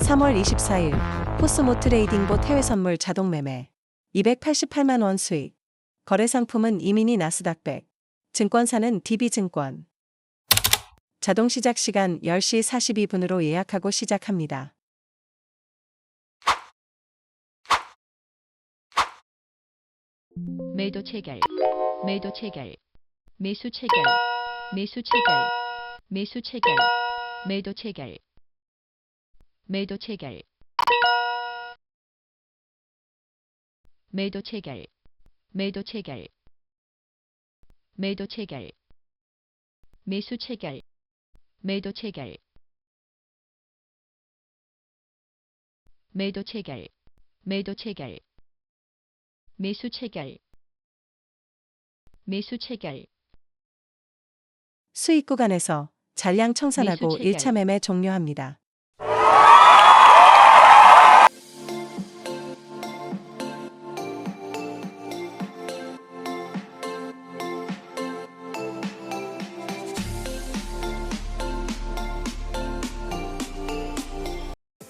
3월 24일 코스모 트레이딩봇 해외 선물 자동 매매. 288만 원 수익. 거래 상품은 이민희 나스닥 100 증권사는 DB증권. 자동 시작 시간 10시 42분으로 예약하고 시작합니다. 매도 체결, 매도 체결, 매수 체결, 매수 체결, 매수 체결, 매도 체결, 매도 체결, 매도 체결, 매도 체결, 매도 체결, 매수 체결, 매도 체결, 매도 체결, 매도 체결, 매수 체결, 매수 체결, 수익 구간에서 잔량 청산하고 매수 체결. 1차 매매 종료합니다.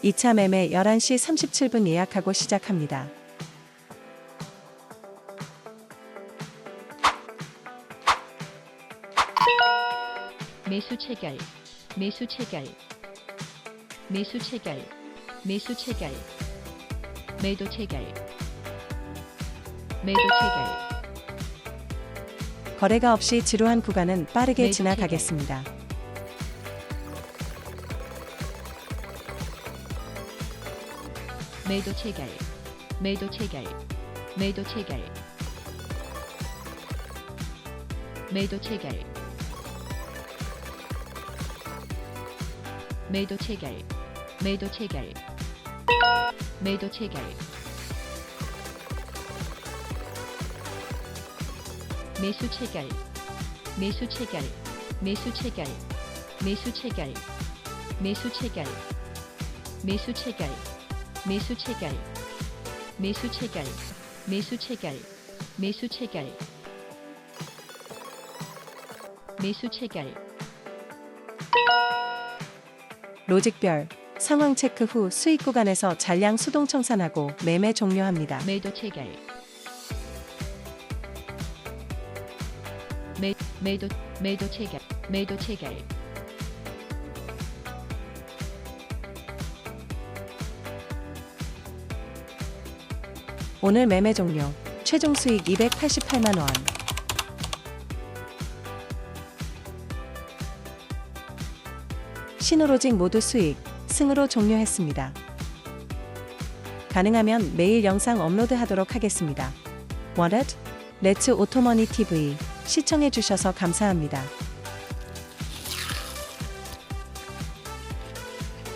이차 매매 11시 37분 예약하고 시작합니다. 매수 체결, 매수 체결, 매수 체결, 매수 체결, 매도 체결, 매도 체결, 거래가 없이 지루한 구간은 빠르게 지나가겠습니다. 매도 체결, 매도 체결, 매도 체결, 매도 체결, 매도 체결, 매도 체결, 매도 체결, 매수 체결, 매수 체결, 매수 체결, 매수 체결, 매수 체결, 매수 체결, 매수 체결, 매수 체결, 매수 체결, 매수 체결, 매수 체결, 로직별 상황 체크 후 수익 구간에서 잔량 수동 청산하고 매매 종료합니다. 매도 체결, 매 매도 매도 체결, 매도 체결, 오늘 매매 종료. 최종 수익 288만 원. 신호로직 모두 수익, 승으로 종료했습니다. 가능하면 매일 영상 업로드 하도록 하겠습니다. 원엇? 레츠 오토머니 TV 시청해 주셔서 감사합니다.